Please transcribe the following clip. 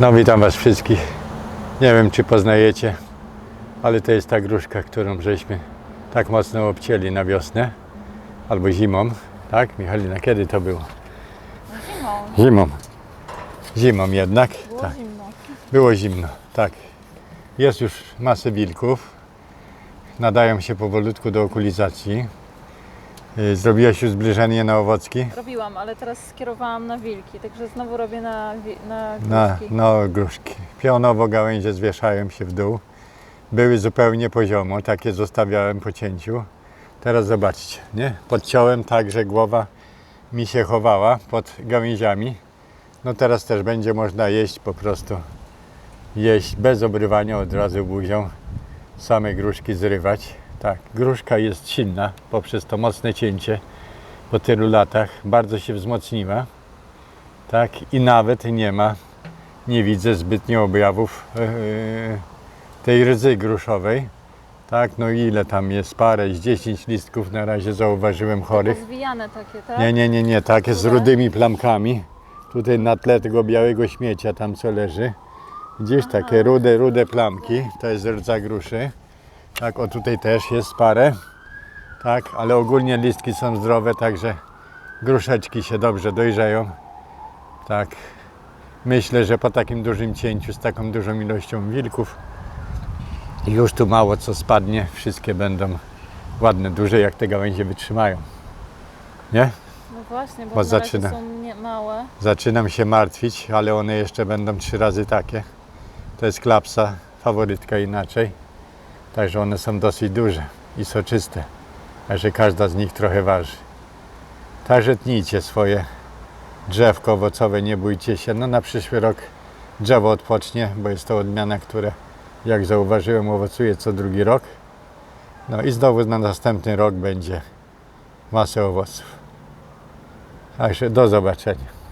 No witam Was wszystkich. Nie wiem czy poznajecie, ale to jest ta gruszka, którą żeśmy tak mocno obcięli na wiosnę albo zimą. Tak, Michalina, kiedy to było? Zimą. Zimą. Zimą jednak. Było tak. zimno. Było zimno, tak. Jest już masę wilków. Nadają się powolutku do okulizacji. Y, Zrobiłaś już zbliżenie na owocki? Robiłam, ale teraz skierowałam na wilki, także znowu robię na, na Na, gruszki. no, gruszki. Pionowo gałęzie zwieszają się w dół. Były zupełnie poziomo, takie zostawiałem po cięciu. Teraz zobaczcie, nie? Podciąłem tak, że głowa mi się chowała pod gałęziami. No teraz też będzie można jeść po prostu. Jeść bez obrywania od razu buzią. Same gruszki zrywać. Tak, gruszka jest silna poprzez to mocne cięcie po tylu latach. Bardzo się wzmocniła. Tak, i nawet nie ma nie widzę zbytnio objawów e, tej rydzy gruszowej. Tak, no ile tam jest? Parę, z 10 listków na razie zauważyłem chorych. Zwijane takie, tak? Nie, nie, nie, nie, takie z rudymi plamkami. Tutaj na tle tego białego śmiecia tam co leży. Gdzieś takie rude, rude plamki. To jest rdza gruszy. Tak, o tutaj też jest parę. Tak, ale ogólnie listki są zdrowe, także gruszeczki się dobrze dojrzeją. Tak. Myślę, że po takim dużym cięciu, z taką dużą ilością wilków, już tu mało co spadnie. Wszystkie będą ładne, duże, jak te gałęzie wytrzymają. Nie? No właśnie, bo, Bo zaczyna. są nie, małe. Zaczynam się martwić, ale one jeszcze będą trzy razy takie. To jest klapsa, faworytka inaczej. Także one są dosyć duże i soczyste. Także każda z nich trochę waży. Także tnijcie swoje drzewko owocowe, nie bójcie się. No na przyszły rok drzewo odpocznie, bo jest to odmiana, która jak zauważyłem owocuje co drugi rok. No i znowu na następny rok będzie masę owoców. Także do zobaczenia.